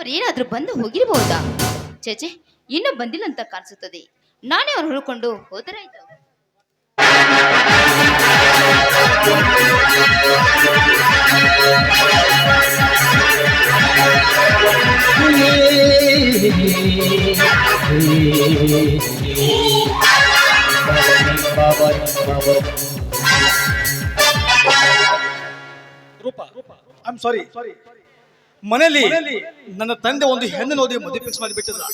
ಅವರೇನಾದ್ರೂ ಬಂದು ಹೋಗಿರಬಹುದಾ ಚೇಚೆ ಇನ್ನೂ ಬಂದಿಲ್ಲ ಅಂತ ಕಾಣಿಸುತ್ತದೆ. ನಾನೇ ಅವ್ರು ಹುಡುಕೊಂಡು ಹೋದರಾಯ್ತು. ರೂಪ ಐ ಸಾರಿ ಮನೆಯಲ್ಲಿ ನನ್ನ ತಂದೆ ಒಂದು ಹೆಣ್ಣು ನೋಡಿ ಮದುವೆ ಫಿಕ್ಸ್ ಮಾಡಿಬಿಟ್ಟಿದ್ರ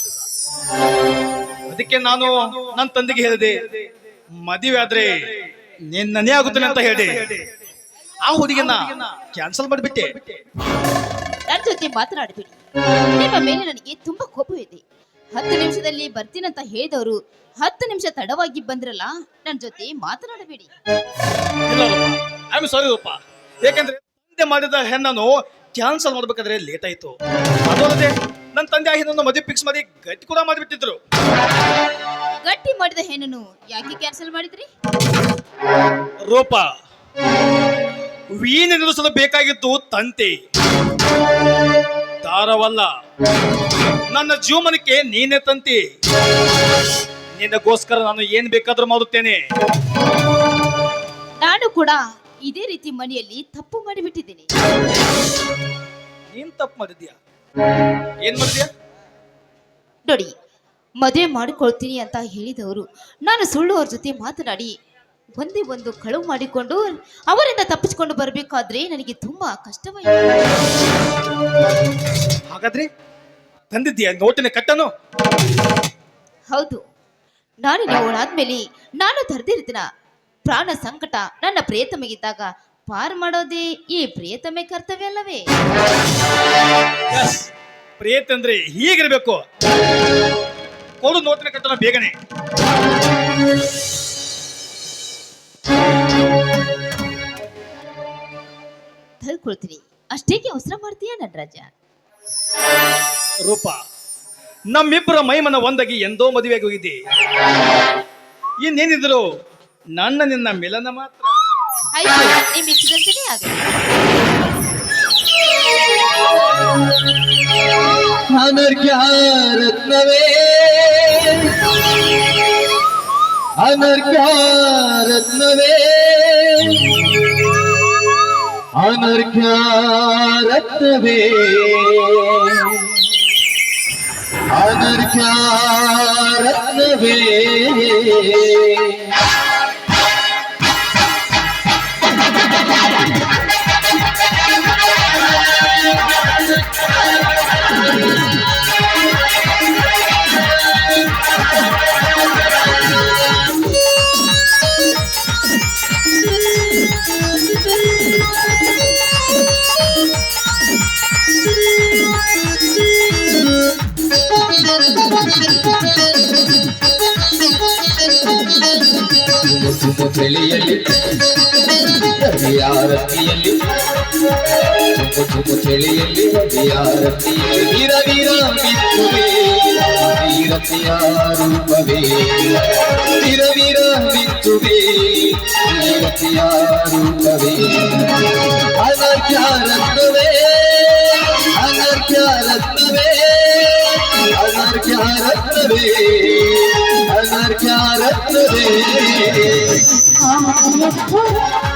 ಅದಕ್ಕೆ ನಾನು ನನ್ನ ತಂದೆಗೆ ಹೇಳಿದೆ ಮದುವೆ ಆದ್ರೆ ನೀನ್ ನನೇ ಆಗುತ್ತೇನೆ ಅಂತ ಹೇಳಿ. ಆ ಹುಡುಗಿನ ಕ್ಯಾನ್ಸಲ್ ಮಾಡಿಬಿಟ್ಟೆ. ನನ್ನ ಜೊತೆ ಮಾತನಾಡಬೇಡಿ. ನಿಮ್ಮ ಮೇಲೆ ನನಗೆ ತುಂಬಾ ಕೋಪವಿದೆ. ಹತ್ತು ನಿಮಿಷದಲ್ಲಿ ಬರ್ತೀನಂತ ಹೇಳಿದವರು ಹತ್ತು ನಿಮಿಷ ತಡವಾಗಿ ಬಂದ್ರಲ್ಲ ನನ್ನ ಜೊತೆ ಮಾತನಾಡಬೇಡಿ. ಇಲ್ಲ ಐ ಆಮ್ ಸಾರಿ ರೂಪ. ಯಾಕಂದ್ರೆ ತಂದೆ ಮಾಡಿದ ಹೆಣ್ಣನ್ನು ಕ್ಯಾನ್ಸಲ್ ಮಾಡ್ಬೇಕಾದ್ರೆ ಲೇಟ್ ಆಯ್ತು. ಅದೇ ನನ್ನ ತಂದೆ ಆಗಿ ಹೆಣ್ಣನ್ನು ಮದುವೆ ಫಿಕ್ಸ್ ಮಾಡಿ ಗಟ್ಟಿ ಕೂಡ ಮಾಡಿಬಿಟ್ಟಿದ್ರು. ಗಟ್ಟಿ ಮಾಡಿದ ಹೆಣ್ಣನ್ನು ಯಾಕೆ ಕ್ಯಾನ್ಸಲ್ ಮಾಡಿದ್ರಿ? ರೂಪ ವೀಣ ನಿಲ್ಲಿಸಲು ಬೇಕಾಗಿದ್ದು ತಂತಿ. ದಾರವಲ್ಲ ನನ್ನ ಜೀವನಕ್ಕೆ ನೀನೇ ತಂತಿ. ನಿನಗೋಸ್ಕರ ನಾನು ಏನ್ ಬೇಕಾದ್ರೂ ಮಾಡುತ್ತೇನೆ. ನಾನು ಕೂಡ ಇದೇ ರೀತಿ ಮನೆಯಲ್ಲಿ ತಪ್ಪು ಮಾಡಿಬಿಟ್ಟಿದ್ದೀನಿ. ನೀನ್ ತಪ್ಪು ಮಾಡಿದ್ಯಾ? ಏನ್ ಮಾಡಿದ್ಯಾ? ನೋಡಿ ಮದುವೆ ಮಾಡಿಕೊಳ್ತೀನಿ ಅಂತ ಹೇಳಿದವರು ನಾನು ಸುಳ್ಳು ಅವ್ರ ಜೊತೆ ಮಾತನಾಡಿ ಒಂದೇ ಒಂದು ಕಳುವು ಮಾಡಿಕೊಂಡು ಅವರಿಂದ ತಪ್ಪಿಸಿಕೊಂಡು ಬರಬೇಕಾದ್ರೆ ನನಗೆ ತುಂಬಾ ಕಷ್ಟವಾಯಿತು ಹಾಗಾದ್ರೆ ತಂದಿದ್ದೀಯ ನೋಟಿನ ಕಟ್ಟನು ಹೌದು. ನಾನು ಅವಳಾದ್ಮೇಲೆ ನಾನು ತರದಿರ್ತೀನ ಪ್ರಾಣ ಸಂಕಟ ನನ್ನ ಪ್ರಿಯತಮಗಿದ್ದಾಗ ಪಾರು ಮಾಡೋದೇ ಈ ಪ್ರಿಯತಮೆ ಕರ್ತವ್ಯ ಅಲ್ಲವೇ? ಪ್ರೇತ್ ಅಂದ್ರೆ ಹೀಗಿರ್ಬೇಕು. ಕೊಡು ನೋಟಿನ ಕಟ್ಟಲ ಬೇಗನೆ. ತಳ್ಕೊಳ್ತೀನಿ. ಅಷ್ಟೇಕೆ ಅವಸರ ಮಾಡ್ತೀಯ ನಟರಾಜ? ರೂಪ ನಮ್ಮಿಬ್ಬರ ಮೈಮನ ಒಂದಾಗಿ ಎಂದೋ ಮದುವೆಗೆ ಹೋಗಿದ್ದೆ ಇನ್ನೇನಿದ್ರು ನನ್ನ ನಿನ್ನ ಮಿಲನ ಮಾತ್ರ ಆಯ್ತು ನಿಮ್ ಇಚ್ಛದಂತೆಯೇ ಆಗಲಿ ಅನರ್ಘ್ಯ ರತ್ನವೇ ಅನರ್ಘ್ಯ ರತ್ನವೇ ಅನರ್ಘ್ಯ ರತ್ನವೇ ಅನರ್ಘ್ಯ ರತ್ನವೇ ತುಮು ತುಮು ಚಳಿಯಲ್ಲಿ ರವಿಯಾರತಿಯಲ್ಲಿ ತುಮು ತುಮು ಚಳಿಯಲ್ಲಿ ರವಿಯಾರತಿಯಲ್ಲಿ ವೀರ ವೀರ ಬಿತ್ತುವೆ ವೀರತೆಯ ರೂಪವೇ ವೀರ ವೀರ ಬಿತ್ತುವೆ ವೀರತೆಯ ರೂಪವೇ ಅನರ್ಘ್ಯ ರತ್ನವೇ ಅನರ್ಘ್ಯ ರತ್ನವೇ ಅನರ್ಘ್ಯ ರತ್ನವೇ I'm a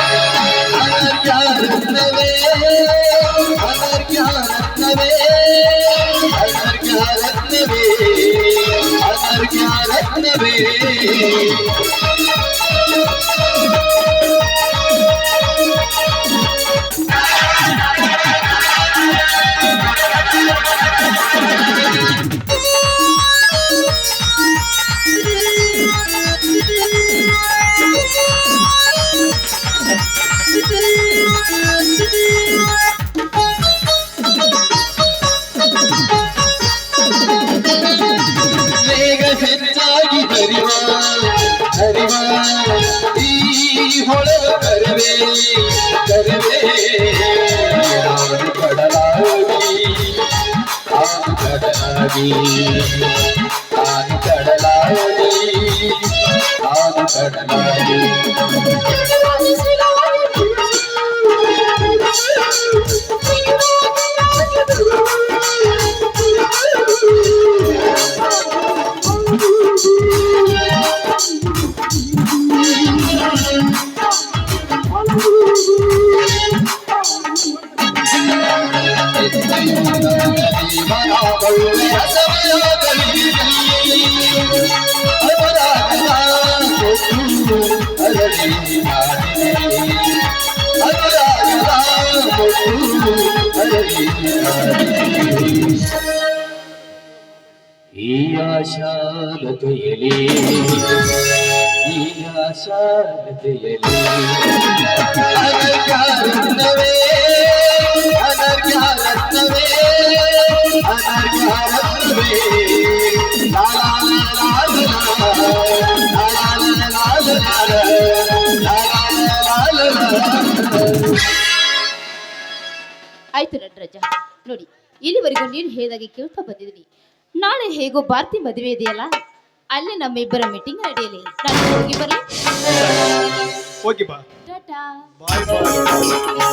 I'm not a man, ಹರಿವ ಹರಿವ ಈ ಹೊಳೆವ ಕರವೇ ಕರವೇ ಕಡಲಾಗಿ ಕಡಲಾಗಿ ಕಡಲಾಗಿ ಈ ಆಶಾಲತೆಯಲಿ ಈ ಆಶಾಲತೆಯಲಿ ಅನರ್ಘರತ್ನವೇ ಅನರ್ಘರತ್ನವೇ ಅನರ್ಘರತ್ನವೇ ಆಯ್ತು ನಟರಾಜ. ನೋಡಿ ಇಲ್ಲಿವರೆಗೂ ನೀನು ಹೇಳಿದಾಗೆ ಕೇಳ್ತಾ ಬಂದಿದ್ದೀನಿ. ನಾಳೆ ಹೇಗೋ ಭಾರತಿ ಮದುವೆ ಇದೆಯಲ್ಲ ಅಲ್ಲಿ ನಮ್ಮಿಬ್ಬರ ಮೀಟಿಂಗ್ ನಡೆಯಲಿ. ನಾನು ಹೋಗಿ ಬರಲಿ ಹೋಗಿ ಬಾ. ಟಾಟಾ. ಬಾಯ್ ಬಾಯ್.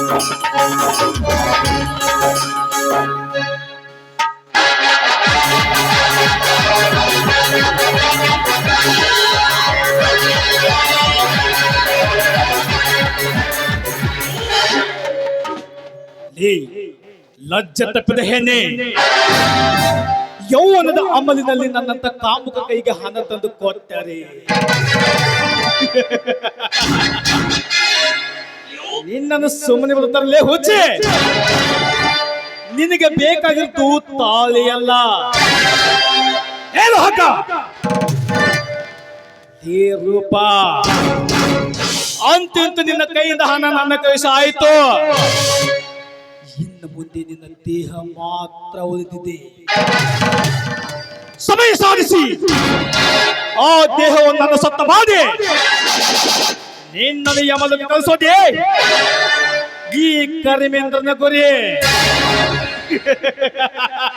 ಲೇ, ಲಜ್ಜೆ ತಪ್ಪಿದ ಹೆಣ್ಣೆ. ಯೌವನದ ಅಮಲಿನಲ್ಲಿ ನನ್ನಂತ ಕಾಮುಕ ಕೈಗೆ ಹಣ ತಂದು ಕೊಟ್ಟರೆ. ನಿನ್ನನ್ನು ಸುಮ್ಮನೆ ಬಿಡುತ್ತಾರಲ್ಲೇ ಹುಚ್ಚೆ? ನಿನಗೆ ಬೇಕಾಗಿತ್ತು ತಾಳಿಯಲ್ಲ. ಏನು ಹಕ್ಕ ಹೇ ರೂಪ ಅಂತಿಂತ ನಿನ್ನ ಕೈಯಿಂದ ಹಣ ನನ್ನ ಕೈಸ ಆಯ್ತು. ಇನ್ನು ಮುಂದೆ ನಿನ್ನ ದೇಹ ಮಾತ್ರ ಉಳಿದಿದೆ ಸಮಯ ಸಾಧಿಸಿ. ಆ ದೇಹವನ್ನು ಸತ್ತ ಮಾಡಿ. ನಿನ್ನನ್ನು ಯಮದಲ್ಲಿ ಕಳಿಸೋದೇ. ಈ ಕರಿಮೇಂದ್ರನ ಗುರಿ.